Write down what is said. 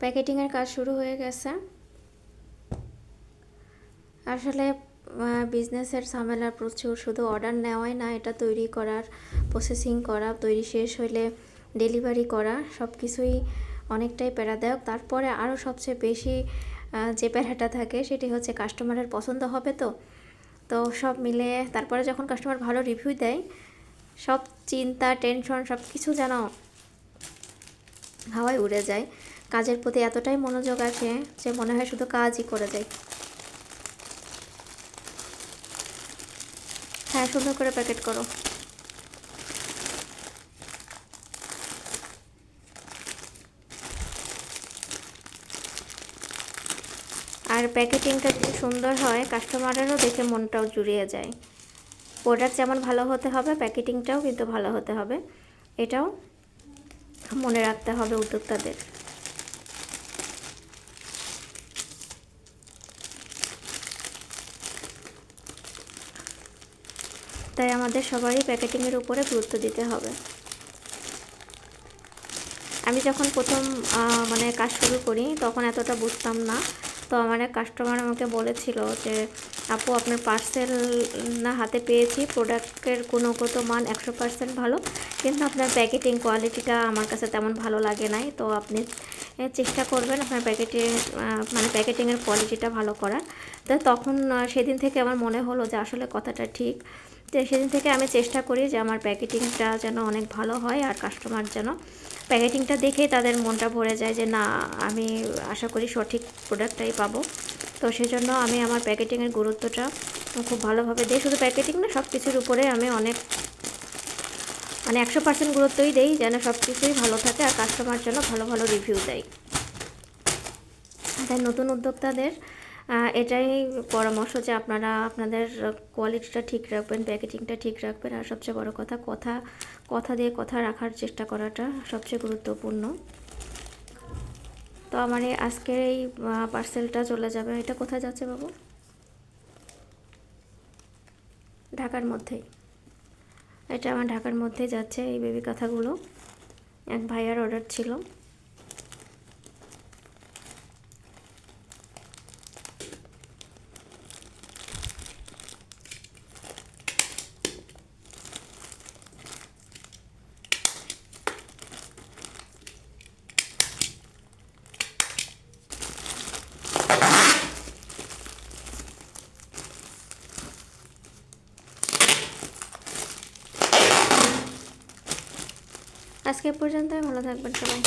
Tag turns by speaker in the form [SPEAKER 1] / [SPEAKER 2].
[SPEAKER 1] প্যাকেটিংয়ের কাজ শুরু হয়ে গেছে। আসলে বিজনেসের ঝামেলা প্রচুর, শুধু অর্ডার নেওয়াই না, এটা তৈরি করার প্রসেসিং করা, তৈরি শেষ হলে ডেলিভারি করা সব কিছুই অনেকটাই প্যারাদায়ক। তারপরে আরও সবচেয়ে বেশি যে প্যারাটা থাকে, সেটি হচ্ছে কাস্টমারের পছন্দ হবে তো। তো সব মিলে তারপরে যখন কাস্টমার ভালো রিভিউ দেয়, সব চিন্তা টেনশন সব কিছু যেন হাওয়ায় উড়ে যায়। কাজের প্রতি এতটাই মনোযোগ আসে যে মনে হয় শুধু কাজই করে যাই হ্যাঁ সুন্দর করে প্যাকেট করো। আর প্যাকেটিংটা যদি সুন্দর হয় কাস্টমারেরও দেখে মনটাও জুড়িয়ে যায়। প্রোডাক্ট যেমন ভালো হতে হবে প্যাকেটিংটাও কিন্তু ভালো হতে হবে। এটাও মনে রাখতে হবে উদ্যোক্তাদের। তাই আমাদের সবারই প্যাকেটিংয়ের উপরে গুরুত্ব দিতে হবে। আমি যখন প্রথম মানে কাজ শুরু করি, তখন এতটা বুঝতাম না। তো আমার এক কাস্টমার আমাকে বলেছিল যে, আপু, আপনার পার্সেল না হাতে পেয়েছি প্রোডাক্টের গুণগত মান একশো পার্সেন্ট ভালো, কিন্তু আপনার প্যাকেটিং কোয়ালিটিটা আমার কাছে তেমন ভালো লাগে নাই। তো আপনি চেষ্টা করবেন আপনার প্যাকেটিং মানে প্যাকেটিংয়ের কোয়ালিটিটা ভালো করার। তো তখন সেদিন থেকে আমার মনে হলো যে, আসলে কথাটা ঠিক। তো সেদিন থেকে আমি চেষ্টা করি যে আমার প্যাকেটিংটা যেন অনেক ভালো হয় আর কাস্টমার যেন প্যাকেটিংটা দেখে তাদের মনটা ভরে যায় যে, না, আমি আশা করি সঠিক প্রোডাক্টটাই পাবো। তো সেজন্য আমি আমার প্যাকেটিংয়ের গুরুত্বটা খুব ভালোভাবে দিই। শুধু প্যাকেটিং না সব কিছুর উপরে আমি অনেক মানে একশো পার্সেন্ট গুরুত্বই দেই যেন সব কিছুই ভালো থাকে আর কাস্টমার যেন ভালো ভালো রিভিউ দেয়। তাই নতুন উদ্যোক্তাদের এটাই পরামর্শ যে আপনারা আপনাদের কোয়ালিটিটা ঠিক রাখবেন প্যাকেজিংটা ঠিক রাখবেন। আর সবচেয়ে বড় কথা কথা কথা দিয়ে কথা রাখার চেষ্টা করাটা সবচেয়ে গুরুত্বপূর্ণ। তো আমার এই আজকের এই পার্সেলটা চলে যাবে। এটা কোথায় যাচ্ছে বাবু? ঢাকার মধ্যেই। এটা আমার ঢাকার মধ্যেই যাচ্ছে এই বেবি কথাগুলো। এক ভাইয়ার অর্ডার ছিল। আজকে পর্যন্ত ভালো থাকবেন সবাই।